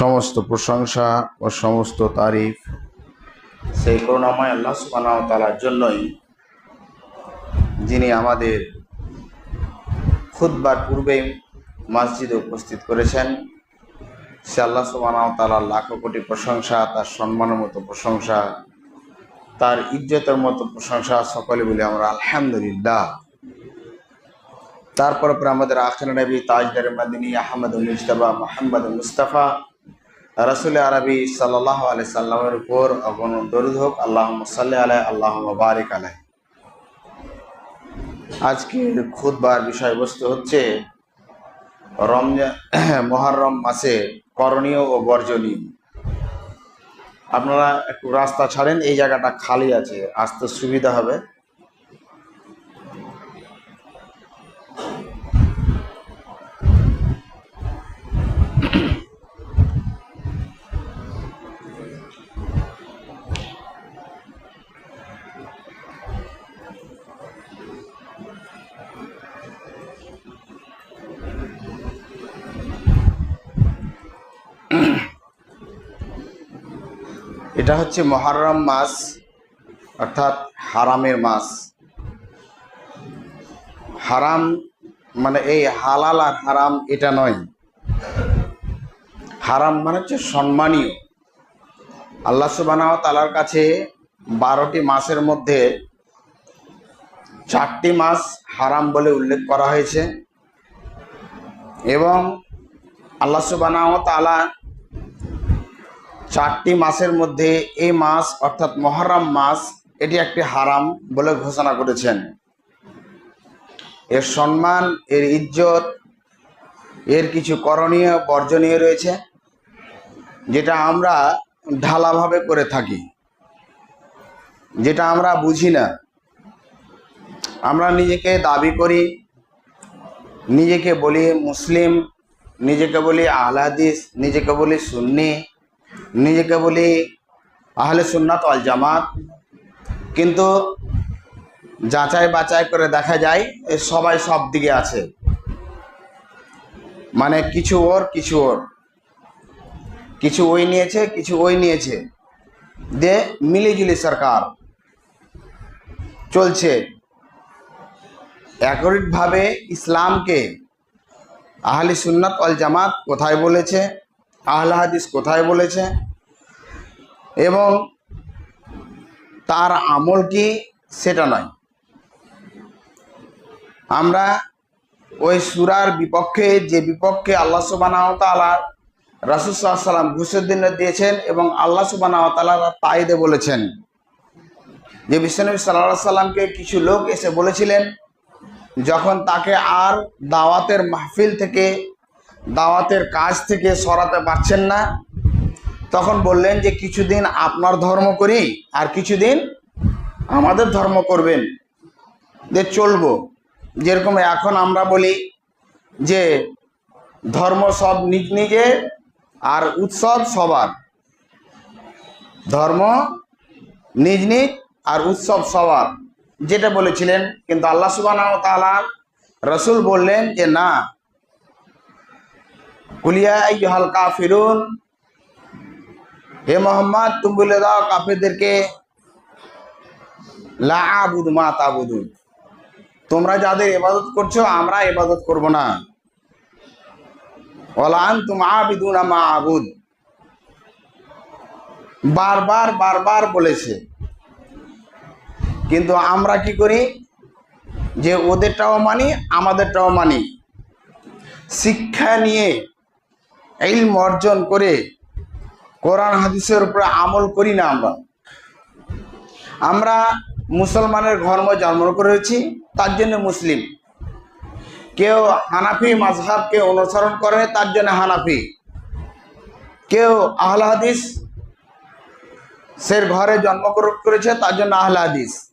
সমস্ত প্রশংসা ও সমস্ত তারিফ সেই করুণাময় আল্লাহ সুবাহ তালার জন্যই যিনি আমাদের খুদবার পূর্বেই মসজিদে উপস্থিত করেছেন। সে আল্লাহ সুবাহ তালার লাখো কোটি প্রশংসা, তার সম্মানের মতো প্রশংসা, তার ইজ্জতের মতো প্রশংসা সকলে বলি আমরা আলহামদুলিল্লাহ। তারপর পর আমাদের আখর নবী তাজদার মাদিনী আহমদ মুজতবা, মোহাম্মদ মুস্তাফা রসুল আরবি সাল্লাহ আলাই সাল্লামের উপর অগণ দরুদ হোক আল্লাহ সাল্লি আলাই আল্লাহ বারিক আলাই আজকের খুদবার বিষয়বস্তু হচ্ছে রমজান মহরম মাসে করণীয় ও বর্জনীয়। আপনারা একটু রাস্তা ছাড়েন, এই জায়গাটা খালি আছে, আসতে সুবিধা হবে। এটা হচ্ছে মহরম মাস, অর্থাৎ হারামের মাস। হারাম মানে এই হালাল আর হারাম এটা নয়। হারাম মানে হচ্ছে সম্মানীয়। আল্লাহ সুবাহ তালার কাছে বারোটি মাসের মধ্যে চারটি মাস হারাম বলে উল্লেখ করা হয়েছে। এবং আল্লাহ সুবাহ তালা চারটি মাসের মধ্যে এই মাস, অর্থাৎ মহরম মাস, এটি একটি হারাম বলে ঘোষণা করেছেন। এর সম্মান, এর ইজ্জত, এর কিছু করণীয়, বর্জনীয় রয়েছে, যেটা আমরা ঢালাভাবে করে থাকি। যেটা আমরা বুঝি না। আমরা নিজেকে দাবি করি, নিজেকে বলি মুসলিম, নিজেকে বলি আহলাদিস নিজেকে বলি সুন্নি নিজেকে বলি আহলে সুন্নাত অল জামাত। কিন্তু যাচাই বাছাই করে দেখা যায় এ সবাই সব দিকে আছে। মানে কিছু ওর কিছু ওর। কিছু ওই নিয়েছে, কিছু ওই নিয়েছে। দে মিলিজুলি সরকার চলছে। একরিকভাবে ইসলামকে আহলি সুন্নাত অল জামাত কোথায় বলেছে? আহলে হাদিস কোথায় বলেছে? এবং তার আমল কি? সেটা নয়। আমরা ওই সুরার বিপক্ষে, যে বিপক্ষে আল্লাহ সুবাহ তালা রাসুসাল্লাম ঘুষের দিয়েছেন এবং আল্লাহ সুবাহ তালা তাইদে বলেছেন। যে বিশ্বনবী সাল্লাহ সাল্লামকে কিছু লোক এসে বলেছিলেন, যখন তাকে আর দাওয়াতের মাহফিল থেকে দাওয়াতের কাজ থেকে সরাতে পারছেন না। তখন বললেন যে, কিছুদিন আপনার ধর্ম করি আর কিছুদিন আমাদের ধর্ম করবেন। যে, চলবো। যেরকম এখন আমরা বলি যে, ধর্ম সব নিজ নিজে আর উৎসব সবার। ধর্ম নিজ নিজ আর উৎসব সবার। যেটা বলেছিলেন, কিন্তু আল্লাহ সুবাহ রসুল বললেন যে, না কুলিয়া হাল কাফিরুন। হে মোহাম্মদ, তুমি বলে দাও কাফিরদেরকে, লা মা তাবুদুন তোমরা যাদের ইবাদত করছ, আমরা ইবাদত করব না। ওলান তুম আবিদুন মা আবুদ। বারবার বারবার বলেছে। কিন্তু আমরা কি করি? যে ওদেরটাও মানি, আমাদেরটাও মানি। শিক্ষা নিয়ে ইলম অর্জন করে কোরআন হাদিসের উপরে আমল করি না আমরা। আমরা মুসলমানের ধর্ম জন্ম করেছি, তার জন্য মুসলিম। কেউ হানাফি মাঝহাবকে অনুসরণ করে, তার জন্য হানাফি। কেউ আহলা হাদিস, সের ঘরে জন্মগ্রহণ করেছে, তার জন্য আহলা হাদিস।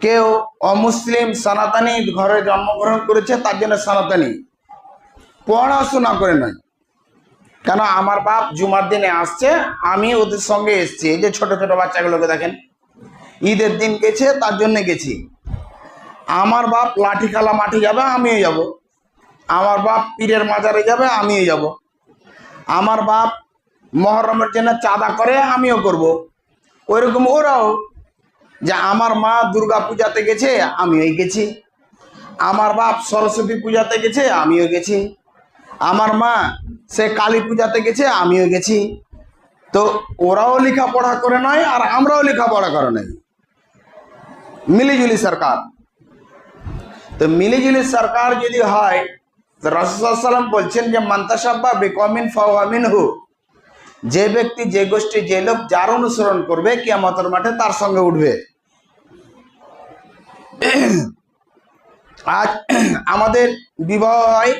কেউ অমুসলিম সনাতনী ঘরে জন্মগ্রহণ করেছে, তার জন্য সনাতনী। পড়াশোনা করে নয় কেন আমার বাপ জুমার দিনে আসছে, আমি ওদের সঙ্গে এসছি। এই যে ছোট ছোট বাচ্চাগুলোকে দেখেন। ঈদের দিন গেছে, তার জন্য গেছি। আমার বাপ লাঠি খালা মাটি যাবে, আমিও যাব। আমার বাপ পীরের মাজারে যাবে, আমিও যাব। আমার বাপ মহরমের জন্য চাঁদা করে, আমিও করব। ওইরকম ওরাও যে আমার মা দুর্গা পূজাতে গেছে, আমিও গেছি। আমার বাপ সরস্বতী পূজাতে গেছে, আমিও গেছি। আমার মা সে কালী পূজাতে গেছে, আমিও গেছি। তো ওরাও লেখাপড়া করে নয় আর আমরাও লেখাপড়া করে নাই। মিলিজুলি সরকার। তো মিলিজুলি সরকার যদি হয়, তো রসুলাম বলছেন যে মান্তাসাব্বা বেকমিন ফাওয়ামিন হু যে ব্যক্তি, যে গোষ্ঠী, যে লোক যার অনুসরণ করবে, কিয়ামতের মাঠে তার সঙ্গে উঠবে। আজ আমাদের বিবাহ হয়,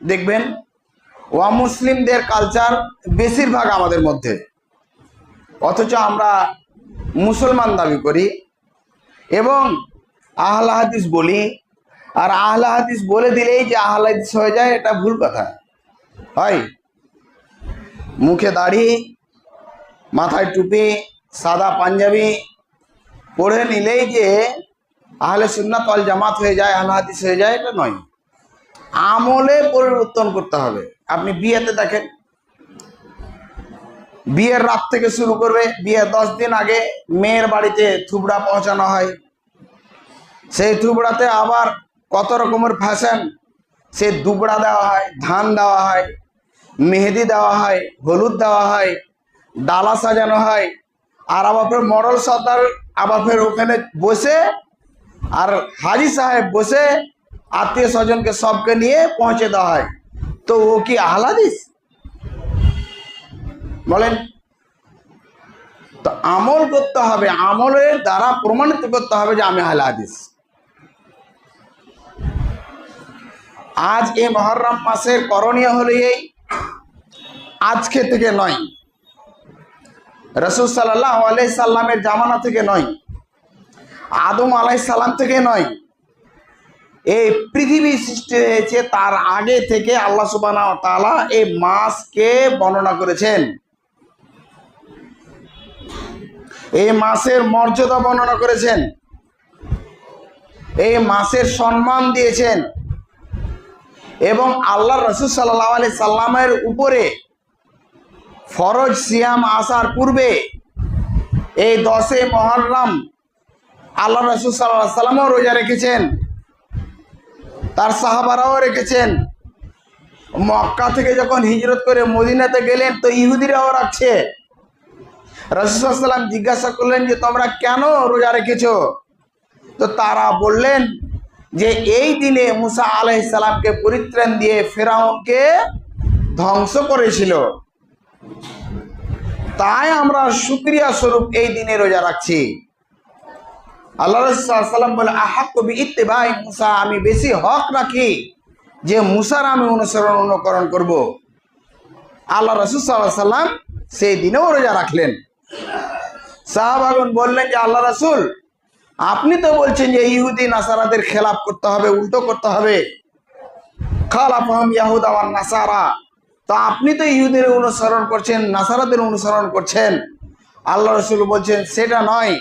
দেখবেন মুসলিমদের কালচার বেশিরভাগ আমাদের মধ্যে। অথচ আমরা মুসলমান দাবি করি এবং আহলা হাদিস বলি, আর আহলা হাদিস বলে দিলেই যে আহলা হাদিস হয়ে যায়, এটা ভুল কথা। হয়। মুখে দাড়ি, মাথায় টুপি, সাদা পাঞ্জাবি পড়ে নিলেই যে আহলে সুন্নাত ওয়াল জামাত হয়ে যায়, আহলা হাদিস হয়ে যায়, এটা নয়। আমলে পরিবর্তন করতে হবে। আপনি বিয়েতে দেখেন, বিয়ের রাত থেকে শুরু করবে বিয়ের দশ দিন আগে মেয়ের বাড়িতে থুবড়া পৌঁছানো হয়। সেই থুবড়াতে আবার কত রকমের ফ্যাশন সে দুবড়া দেওয়া হয়, ধান দেওয়া হয়, মেহেদি দেওয়া হয়, হলুদ দেওয়া হয়, ডালা সাজানো হয়, আর আবার ফের মরল সর্দার আবার ফের ওখানে বসে আর হাজি সাহেব বসে আত্মীয় স্বজনকে সবকে নিয়ে পৌঁছে দেওয়া হয়। তো ও কি আহলাদিস? বলেন। তো আমল করতে হবে, আমলের দ্বারা প্রমাণিত করতে হবে যে আমি আহলাদিস। আজ এই মহরম মাসের করণীয় হলো এই, আজকে থেকে নয়। রসুল সাল্লাহ আলাই সাল্লামের জামানা থেকে নয়। আদম আলাই সাল্লাম থেকে নয়। এই পৃথিবী সৃষ্টি হয়েছে তার আগে থেকে আল্লাহ সুবানা তালা এই মাসকে বর্ণনা করেছেন। এই মাসের মর্যাদা বর্ণনা করেছেন। এই মাসের সম্মান দিয়েছেন। এবং আল্লাহ রসুল সাল্লাহ আলি সাল্লামের উপরে ফরজ সিয়াম আসার পূর্বে এই দশে মহরম আল্লাহ রসুল সাল্লাহ সাল্লামও রোজা রেখেছেন। তার সাহাবারাও রেখেছেন। মক্কা থেকে যখন হিজরত করে মদিনাতে গেলেন, তো ইহুদিরাও রাখছে। রসুলাম জিজ্ঞাসা করলেন যে, তোমরা কেন রোজা রেখেছ? তো তারা বললেন যে, এই দিনে মুসা আলাইসালামকে পরিত্রাণ দিয়ে ফেরাউনকে ধ্বংস করেছিল। তাই আমরা শুক্রিয়া স্বরূপ এই দিনে রোজা রাখছি। আল্লাহ রসাল্লাম বলে আহাক কবি ইত্তেবাই মুসা, আমি বেশি হক রাখি যে মুসার আমি অনুসরণ, অনুকরণ করব। আল্লাহ রসুল সাল্লাহ সাল্লাম সেই দিনেও রোজা রাখলেন। সাহাবাগুন বললেন যে, আল্লাহ রাসুল, আপনি তো বলছেন যে ইহুদি, নাসারাদের খেলাপ করতে হবে, উল্টো করতে হবে। খালাফ ইয়াহুদ আমার নাসারা। তো আপনি তো ইহুদের অনুসরণ করছেন, নাসারাদের অনুসরণ করছেন। আল্লাহ রসুল বলছেন, সেটা নয়।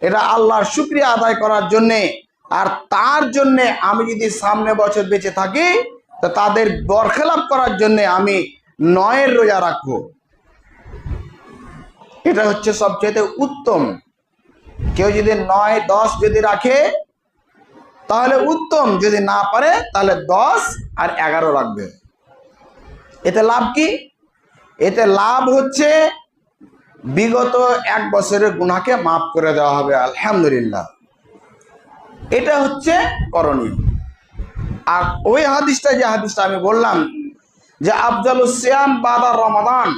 এটা আল্লাহর শুক্রিয়া আদায় করার জন্যে। আর তার জন্যে আমি যদি সামনে বছর বেঁচে থাকি, তো তাদের বরখেলাপ করার জন্যে আমি নয়ের রোজা রাখব। এটা হচ্ছে সবচেয়ে উত্তম। কেউ যদি নয়, দশ যদি রাখে, তাহলে উত্তম। যদি না পারে, তাহলে দশ আর এগারো রাখবে। এতে লাভ কি? এতে লাভ হচ্ছে বিগত এক বছরের গুনাকে মাফ করে দেওয়া হবে, আলহামদুলিল্লাহ। এটা হচ্ছে করণীয়। আর ওই হাদিসটা, যে হাদিসটা আমি বললাম যে আফজাল সিয়াম বাদা রমাদান,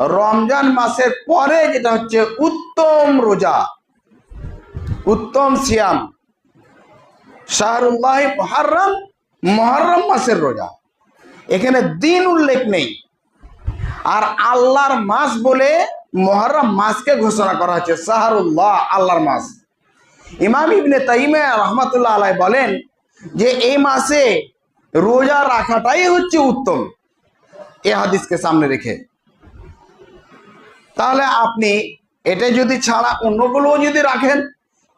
রমজান মাসের পরে যেটা হচ্ছে উত্তম রোজা, উত্তম সিয়াম, শাহরুল্লাহ মহারম মহরম মাসের রোজা। এখানে দিন উল্লেখ নেই। আর আল্লাহর মাস বলে মহরম মাসকে ঘোষণা করা হয়েছে শাহরুল্লাহ আল্লাহর মাস। ইমাম ইবনে তাইমে রহমতুল্লাহ আলাই বলেন যে এই মাসে রোজা রাখাটাই হচ্ছে উত্তম। এ হাদিসকে সামনে রেখে। তাহলে আপনি এটা যদি ছাড়া অন্যগুলোও যদি রাখেন,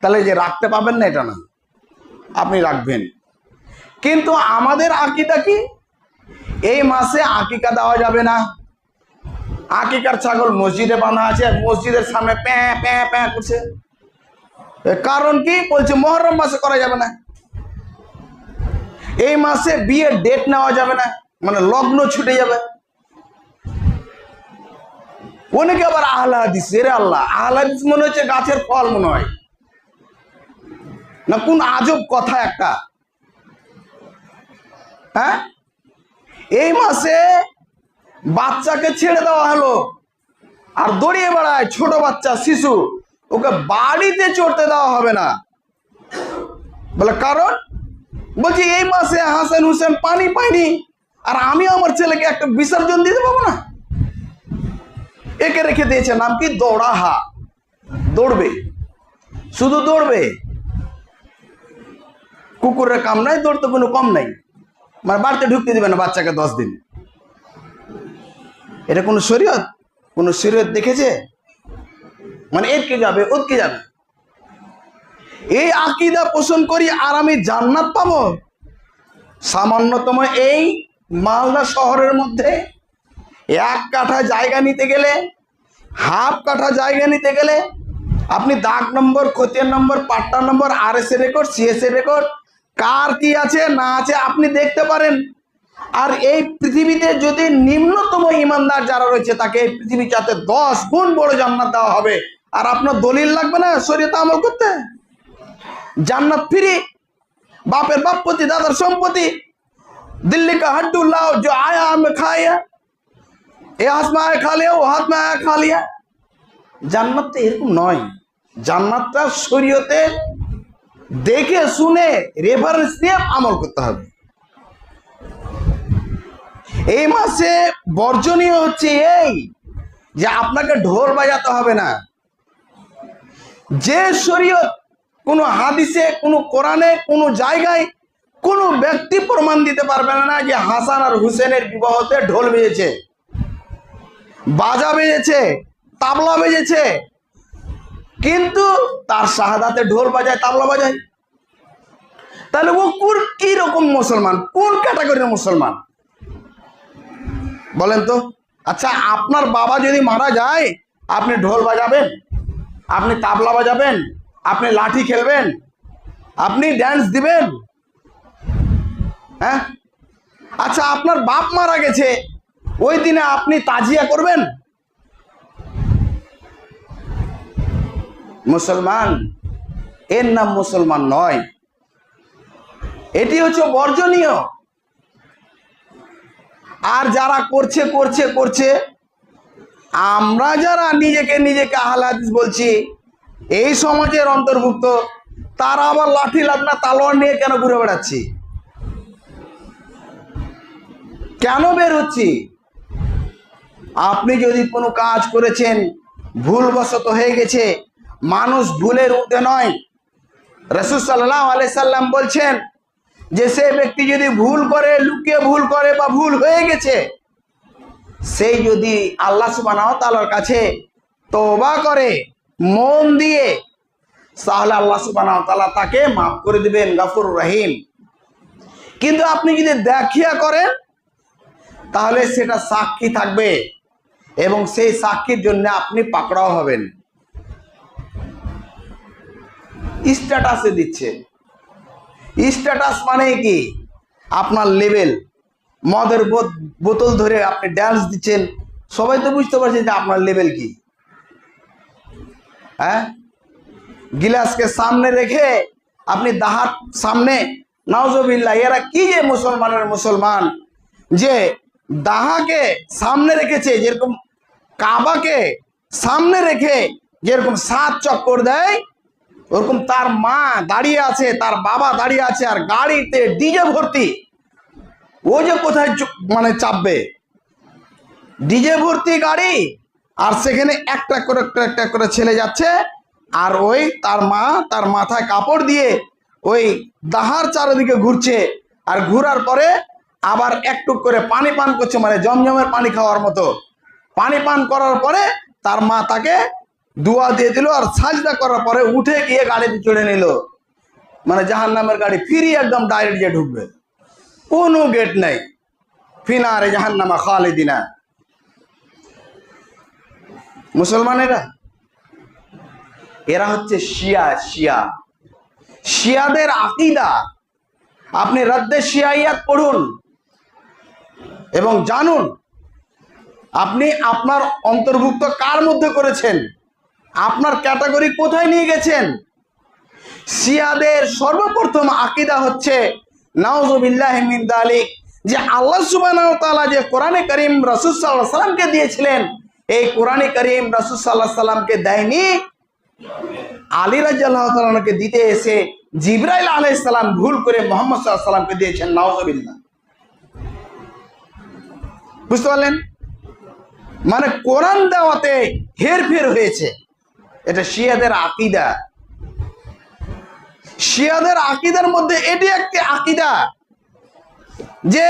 তাহলে যে রাখতে পাবেন না, এটা না। আপনি রাখবেন। কিন্তু আমাদের আকিদা কি? এই মাসে আকিকা দেওয়া যাবে না। আকিকার ছাগল মসজিদে বাঁধা আছে, মসজিদের সামনে প্যাঁ প্যাঁ প্যাঁ করছে। কারণ কি? বলছে মহরম মাসে করা যাবে না। এই মাসে বিয়ের ডেট নেওয়া যাবে না মানে লগ্ন ছুটে যাবে। অনেকে আবার আহলা হাদিস রে আল্লাহ, আহলা মনে হচ্ছে গাছের ফল মনে হয়। না কোন আজব কথা একটা। হ্যাঁ? এই মাসে বাচ্চাকে ছেড়ে দেওয়া হলো। আর দড়িয়ে বেড়ায় ছোট বাচ্চা শিশু, ওকে বাড়িতে চড়তে দেওয়া হবে না। বলে, কারণ? বলছি, এই মাসে হাসান হুসেন পানি পাইনি আর আমি আমার ছেলেকে একটা বিসর্জন দিতে পারব না। একে রেখে দিয়েছে, নাম কি? দৌড়াহা। দৌড়বে। শুধু দৌড়বে। কুকুরের কাম নাই দৌড়তে কোনো কম নাই। মানে বাড়িতে ঢুকতে দিবে না বাচ্চাকে দশ দিন। এটা কোনো শরীয়ত? কোনো শরীয়ত দেখেছে? মানে এর কে যাবে ওর কে যাবে। এই আকিদা পোষণ করি আর আমি জান্নাত পাবো। সামান্যতম এই মালদা শহরের মধ্যে এক কাঠা জায়গা নিতে গেলে, হাফ কাঠা জায়গা নিতে গেলে, আপনি দাগ নম্বর, খতিয়ান নম্বর, পাট্টা নম্বর আর এস এর রেকর্ড সিএস এর রেকর্ড কার কি আছে, না আছে, আপনি দেখতে পারেন। আর এই পৃথিবীতে যদি নিম্নতম ইমানদার যারা রয়েছে, তাকে এই পৃথিবী যাতে দশ গুণ বড় জান্নাত দেওয়া হবে। আর আপনার দলিল লাগবে না শরীয়তে আমল করতে? জান্নাত ফিরি। বাপের বাপপতি দাদার সম্পত্তি। দিল্লি কা হাড্ডুল্লাহ যে আয়া আমি খাইয়া এ হাত মা আয়া খা লিয়া ও হাত মা আয়া খা লিয়া জান্নাতটা এরকম নয়। জান্নাতটা শরীয়তে দেখে, শুনে রেফারেন্স নিয়ে আমল করতে হবে। এই মাসে বর্জনীয় হচ্ছে এই যে আপনাকে ঢোল বাজাতে হবে না। যে শরীয়ত, কোনো হাদিসে, কোনো কোরআনে, কোনো জায়গায় কোনো ব্যক্তি প্রমাণ দিতে পারবে না যে হাসান আর হুসেনের বিবাহতে ঢোল বেজেছে, বাজা বেজেছে, তাবলা বেজেছে। কিন্তু তার শাহাদাতে ঢোল বাজায়, তাবলা বাজায়। তাহলে ও কোন কি রকম মুসলমান? কোন ক্যাটাগরির মুসলমান? বলেন তো। আচ্ছা আপনার বাবা যদি মারা যায়, আপনি ঢোল বাজাবেন, আপনি তাবলা বাজাবেন, আপনি লাঠি খেলবেন, আপনি ড্যান্স দিবেন হ্যাঁ? আচ্ছা আপনার বাপ মারা গেছে, ওই দিনে আপনি তাজিয়া করবেন? মুসলমান, এর নাম মুসলমান নয়। এটি হচ্ছে বর্জনীয়। আর যারা করছে করছে করছে, আমরা যারা নিজেকে নিজেকে আহলাদিস বলছি, এই সমাজের অন্তর্ভুক্ত, তারা আবার লাঠি লাঠনা তালোয়ার নিয়ে কেন ঘুরে বেড়াচ্ছি? কেন বের হচ্ছি? আপনি যদি কোনো কাজ করেছেন, ভুলবশত হয়ে গেছে, মানুষ ভুলের ঊর্ধ্বে নয়। রসুল সাল্লাহ আলাইসাল্লাম বলছেন যে সে ব্যক্তি যদি ভুল করে, লুকিয়ে ভুল করে বা ভুল হয়ে গেছে সেই যদি আল্লাহ সুবাহ তালার কাছে তওবা করে, মন দিয়ে, তাহলে আল্লাহ সুবাহ তাকে মাফ করে দিবেন, গাফুর রহিম। কিন্তু আপনি যদি দেখিয়া করেন, তাহলে সেটা সাক্ষী থাকবে এবং সেই সাক্ষীর জন্য আপনি পাকড়াও হবেন। স্ট্যাটাসে দিচ্ছে। স্ট্যাটাস মানে কি? আপনার লেভেল মদের বোত- বোতল ধরে আপনি ড্যান্স দিচ্ছেন। সবাই তো বুঝতে পারছেন যে আপনার লেভেল কি। হ্যাঁ? গিলাসকে সামনে রেখে আপনি দাহার সামনে। নাওজবিল্লা এরা কি যে মুসলমানের মুসলমান? যে দাহাকে সামনে রেখেছে, যেরকম কাবাকে সামনে রেখে যেরকম সাত চক্কর দেয় ওরকম তার মা দাঁড়িয়ে আছে, তার বাবা দাঁড়িয়ে আছে আর গাড়িতে ডিজে ভর্তি। ও যে কোথায় মানে চাপবে? ডিজে ভর্তি গাড়ি আর সেখানে একটা করে একটা করে ছেলে যাচ্ছে আর ওই তার মা, তার মাথায় কাপড় দিয়ে ওই দাহার চারিদিকে ঘুরছে আর ঘুরার পরে আবার একটু করে পানি পান করছে মানে জমজমের পানি খাওয়ার মতো। পানি পান করার পরে তার মা তাকে দুয়া দিয়ে দিল আর সাজদা করার পরে উঠে গিয়ে গাড়িতে চড়ে নিল। মানে জাহান নামের গাড়ি ফিরি একদম ডাইরেক্ট গিয়ে ঢুকবে। কোনো গেট নেই। ফিনারে জাহান নামা খালিদিনা মুসলমানেরা এরা হচ্ছে শিয়া শিয়া। শিয়াদের আকিদা। আপনি রদ্দে শিয়াইয়াত পড়ুন এবং জানুন, আপনি আপনার অন্তর্ভুক্ত কার মধ্যে করেছেন? আপনার ক্যাটাগরি কোথায় নিয়ে গেছেন? শিয়াদের সর্বপ্রথম আকিদা হচ্ছে মিন যে আল্লাহ তাআলা যে কোরআনে করিম রাসূল সাল্লামকে দিয়েছিলেন, এই কোরআনে করিম রাসূল সাল্লামকে দেয়নি। আলী তাআলাকে দিতে এসে জিবরাইল আলাইহিস সালাম ভুল করে মুহাম্মদ আলাইহি সাল্লামকে দিয়েছেন, নাউজুবিল্লাহ। বুঝতে পারলেন? মানে কোরআন দেওয়াতে হেরফের হয়েছে। এটা শিয়াদের আকিদা। শিয়াদের আকিদার মধ্যে এটি একটি আকিদা যে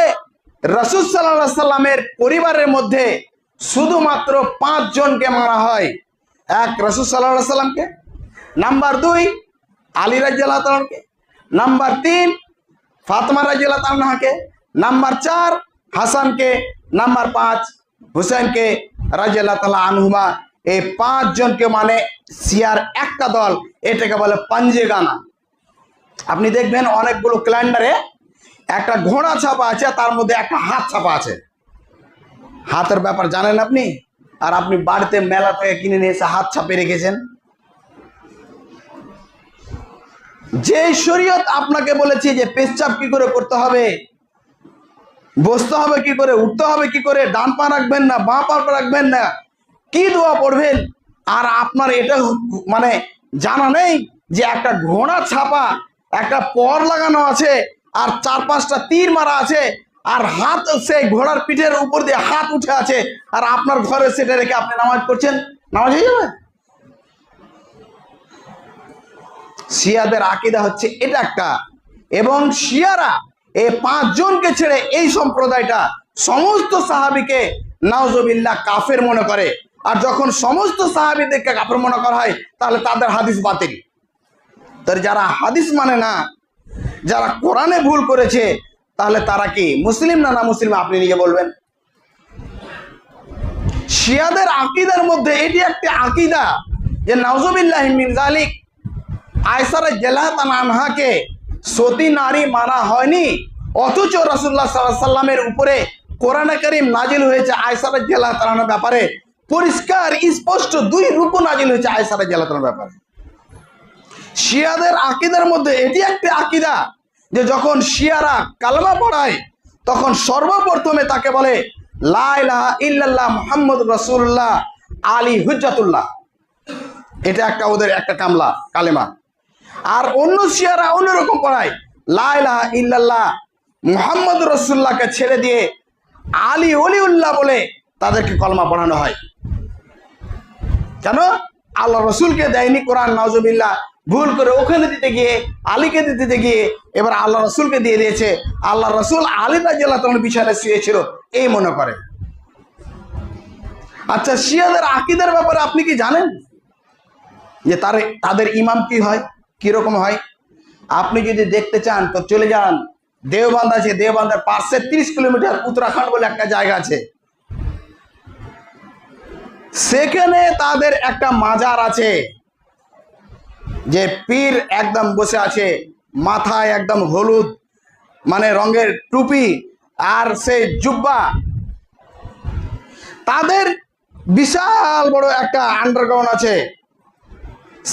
রসুল সাল্লাহ সাল্লামের পরিবারের মধ্যে শুধুমাত্র পাঁচ জনকে মারা হয়। এক রসুল সাল্লাহ সাল্লামকে, নাম্বার দুই আলী তালকে নাম্বার তিন ফাতমা তালহাকে নাম্বার চার হাসানকে, নাম্বার পাঁচ হুসেনকে রাজিয়াল্লাহ তালা আনহুমা এই পাঁচ জনকে মানে সিয়ার একটা দল, এটাকে বলে পাঞ্জে গানা আপনি দেখবেন অনেকগুলো ক্যালেন্ডারে একটা ঘোড়া ছাপা আছে, তার মধ্যে একটা হাত ছাপা আছে। হাতের ব্যাপার জানেন আপনি? আর আপনি বাড়িতে মেলা থেকে কিনে নিয়ে এসে হাত ছাপে রেখেছেন। যে শরীয়ত আপনাকে বলেছি যে পেশচাপ কি করে করতে হবে, বসতে হবে কি করে, উঠতে হবে কি করে, ডান পা রাখবেন না, বাঁ পা রাখবেন না কি দোয়া পড়বেন? আর আপনার এটা মানে জানা নেই যে একটা ঘোড়া ছাপা, একটা পর লাগানো আছে, আর চার পাঁচটা তীর মারা আছে, আর হাত সেই ঘোড়ার পিঠের উপর দিয়ে হাত উঠে আছে, আর আপনার ঘরে সেটা রেখে আপনি নামাজ পড়ছেন? নামাজ হয়ে যাবে? শিয়াদের আকিদা হচ্ছে এটা একটা। এবং শিয়ারা এই পাঁচজনকে ছেড়ে এই সম্প্রদায়টা, সমস্ত সাহাবিকে নাওজবিল্লা কাফের মনে করে। আর যখন সমস্ত সাহাবিদেরকে মনে করা হয়, তাহলে তাদের হাদিস বাতিল। তার যারা হাদিস মানে না, যারা কোরআনে ভুল করেছে, তাহলে তারা কি মুসলিম না না মুসলিম আপনি নিজে বলবেন? শিয়াদের আকিদার মধ্যে এটি একটি আকিদা যে, নাউজুবিল্লাহ মিন জালিক আয়সার জেলাহাতান আনহাকে সতী নারী মানা হয়নি, অথচ রাসুল্লাহ সাল্লাহ সাল্লামের উপরে কোরআনে করিম নাজিল হয়েছে আয়সার জেলাহাতানের ব্যাপারে। পরিষ্কার, স্পষ্ট দুই রূপ নাজিল হয়েছে আয়সার জেলাহাতানের ব্যাপারে। শিয়াদের আকিদার মধ্যে এটি একটি আকিদা যে যখন শিয়ারা কালমা পড়ায়, তখন সর্বপ্রথমে তাকে বলে, লা ইলাহা ইল্লাল্লাহ মুহাম্মদ রাসূলুল্লাহ আলী হুজ্জাতুল্লাহ। এটা একটা ওদের একটা কামলা, কালেমা। আর অন্য শিয়ারা অন্যরকম পড়ায়, লা ইলাহা ইল্লাল্লাহ মুহাম্মদ রসুল্লাহকে ছেড়ে দিয়ে আলী অলিউল্লাহ বলে তাদেরকে কলমা পড়ানো হয়। কেন? আল্লাহ রসুলকে দেয়নি, কোরআন নজবিল্লা ভুল করে ওখানে দিতে গিয়ে, আলীকে দিতে গিয়ে, এবার আল্লাহ রসুলকে দিয়ে দিয়েছে। আল্লাহ রসুল আলী রাজিয়াল্লাহ তোমার বিছানে শুয়েছিল, এই মনে করে। আচ্ছা শিয়াদের আকিদের ব্যাপারে আপনি কি জানেন? যে তার, তাদের ইমাম কি হয়? কীরকম হয়? আপনি যদি দেখতে চান, তো চলে যান। দেওবান্ধ আছে দেওবান্ধার পাশে তিরিশ কিলোমিটার উত্তরাখণ্ড বলে একটা জায়গা আছে। সেখানে তাদের একটা মাজার আছে, যে পীর একদম বসে আছে, মাথায় একদম হলুদ মানে রঙের টুপি আর সে জুব্বা। তাদের বিশাল বড় একটা আন্ডারগ্রাউন্ড আছে।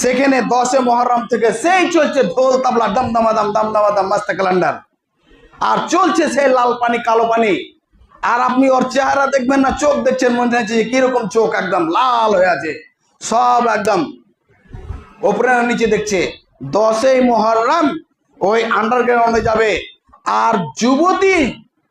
সেখানে দশে মহরম থেকে সেই চলছে ঢোল, তাবলা দম দামা দাম দাম দাম মাস্তা ক্যালেন্ডার আর চলছে সেই লাল পানি, কালো পানি। আর আপনি ওর চেহারা দেখবেন না, চোখ দেখছেন, মনে হচ্ছে যে কীরকম চোখ, একদম লাল হয়ে আছে। সব একদম ওপরে নিচে দেখছে। দশই মহরম ওই আন্ডারগ্রাউন্ডে যাবে। আর যুবতী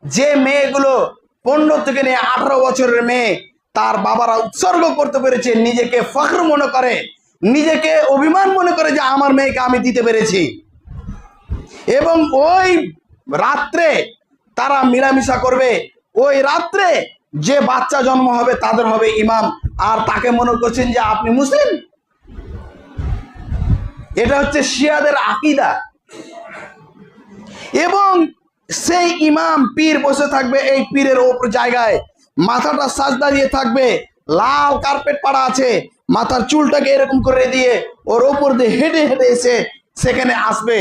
যে মেয়েগুলো পনেরো থেকে নিয়ে আঠারো বছরের মেয়ে, তার বাবারা উৎসর্গ করতে পেরেছে, নিজেকে ফখর মনে করে, নিজেকে অভিমান মনে করে যে আমার মেয়েকে আমি দিতে পেরেছি। এবং ওই রাত্রে তারা মিলামিশা করবে ওই রাত্রে যে বাচ্চা জন্ম হবে তাদের হবে ইমাম। আর তাকে মনে করছেন যে আপনি মুসলিম? এটা হচ্ছে শিয়াদের আকিদা। এবং সেই ইমাম পীর বসে থাকবে এই পীরের ওপর জায়গায়। মাথাটা সাজদা দিয়ে থাকবে। লাল কার্পেট পাড়া আছে। মাথার চুলটাকে এরকম করে দিয়ে ওর ওপর দিয়ে হেঁটে হেঁটে এসে সেখানে আসবে।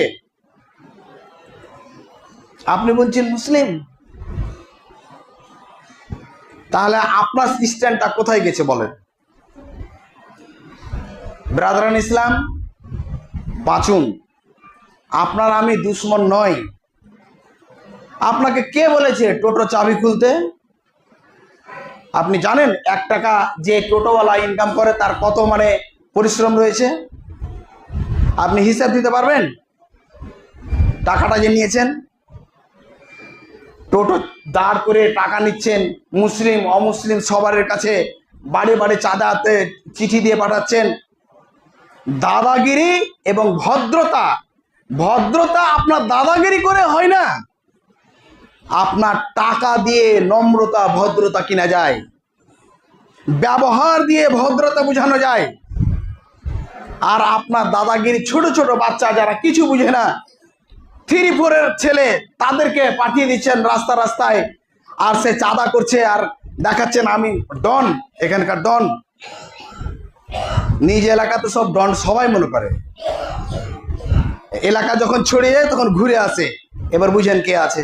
আপনি বলছেন মুসলিম? তাহলে আপনার স্ট্যান্ডটা কোথায় গেছে বলেন? ব্রাদারান ইসলাম পাচুন আপনার আমি দুশ্মন নই। আপনাকে কে বলেছে টোটো চাবি খুলতে? আপনি জানেন এক টাকা যে টোটোওয়ালা ইনকাম করে তার কত মানে পরিশ্রম রয়েছে? আপনি হিসাব দিতে পারবেন? টাকাটা যে নিয়েছেন? টোটো দাঁড় করে টাকা নিচ্ছেন মুসলিম, অমুসলিম সবার কাছে বাড়ি বাড়ি চাঁদাতে চিঠি দিয়ে পাঠাচ্ছেন। দাদাগিরি এবং ভদ্রতা ভদ্রতা আপনার দাদাগিরি করে হয় না। আপনার টাকা দিয়ে নম্রতা, ভদ্রতা কিনা যায়। ব্যবহার দিয়ে ভদ্রতা বোঝানো যায়। আর আপনার দাদাগিরি ছোট ছোট বাচ্চা যারা কিছু বুঝে না থ্রি ফোরের ছেলে তাদেরকে পাঠিয়ে দিচ্ছেন রাস্তা রাস্তায়। আর সে চাঁদা করছে আর দেখাচ্ছেন আমি ডন, এখানকার ডন। নিজ এলাকাতে সব ডন সবাই মনে করে। এলাকা যখন ছড়িয়ে যায় তখন ঘুরে আসে। এবার বুঝেন কে আছে।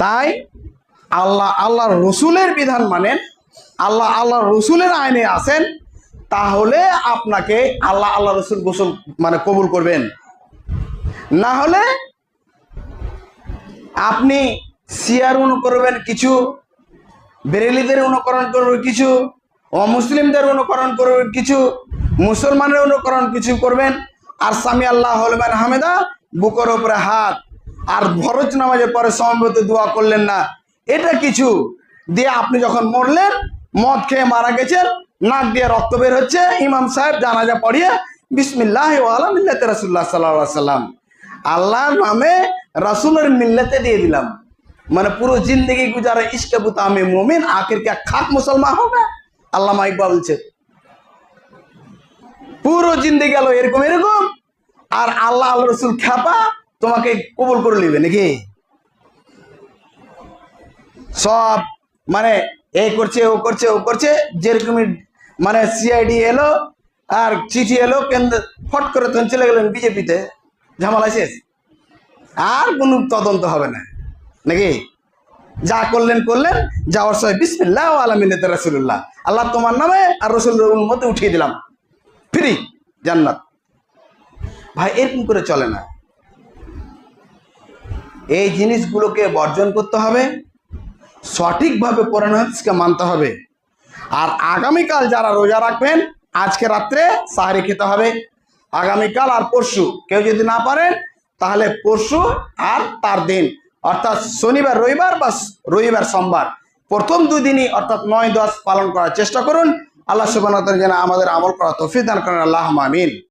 তাই আল্লাহ আল্লাহ রসুলের বিধান মানেন, আল্লাহ আল্লাহ রসুলের আইনে আসেন তাহলে আপনাকে আল্লাহ আল্লাহ রসুল গোসল মানে কবুল করবেন। না হলে আপনি সিয়ার অনুকরবেন কিছু, বেরেলিদের অনুকরণ করবেন কিছু, অমুসলিমদের অনুকরণ করবেন কিছু, মুসলমানের অনুকরণ কিছু করবেন। আর স্বামী আল্লাহ হলমান হামেদা, বুকের ওপরে হাত। আর ভরজ নামাজের পরে সমবেত দোয়া করলেন না। এটা কিছু। দিয়ে আপনি যখন মরলেন মদ খেয়ে মারা গেছেন, নাক দিয়ে রক্ত বের হচ্ছে। ইমাম সাহেব জানাজা পড়িয়ে বিসমিল্লাহ আলমিল্লাতে রাসুল্লাহ সাল্লাহ সাল্লাম আল্লাহর নামে রাসুলের মিল্লাতে দিয়ে দিলাম। মানে পুরো জিন্দগি গুজারে ইশকে আমি মোমিন, আখির কে খাক মুসলমান হবে? আল্লাহ ইকবাল বলছে, পুরো জিন্দগি গেল এরকম এরকম, আর আল্লাহ আল্লাহ রসুল খ্যাপা, তোমাকে কবুল করে নিবে নাকি? সব মানে এই করছে, ও করছে ও করছে, যেরকমই মানে সিআইডি এলো আর চিঠি এলো, কেন্দ্র ফট করে তখন চলে গেলেন বিজেপিতে ঝামেলা শেষ। আর কোনো তদন্ত হবে না। নাকি? যা করলেন করলেন, যাওয়ার সময় বিসমিল্লাহ আলমিল্লা রসুল্লাহ আল্লাহ তোমার নামে আর রসুল্লাহ মধ্যে উঠিয়ে দিলাম। ফ্রি জান্নাত। ভাই, এরকম করে চলে না। এই জিনিসগুলোকে বর্জন করতে হবে। সঠিকভাবে কোরআন মানতে হবে। আর আগামীকাল যারা রোজা রাখবেন, আজকে রাত্রে সাহারি খেতে হবে। আগামীকাল আর পরশু কেউ যদি না পারেন, তাহলে পরশু আর তার দিন। অর্থাৎ শনিবার, রবিবার বা রবিবার, সোমবার। প্রথম দুই দিনই অর্থাৎ নয়, দশ পালন করার চেষ্টা করুন। আল্লাহ সুবান যেন আমাদের আমল করা তফিক দান করেন। আল্লাহ আমিন।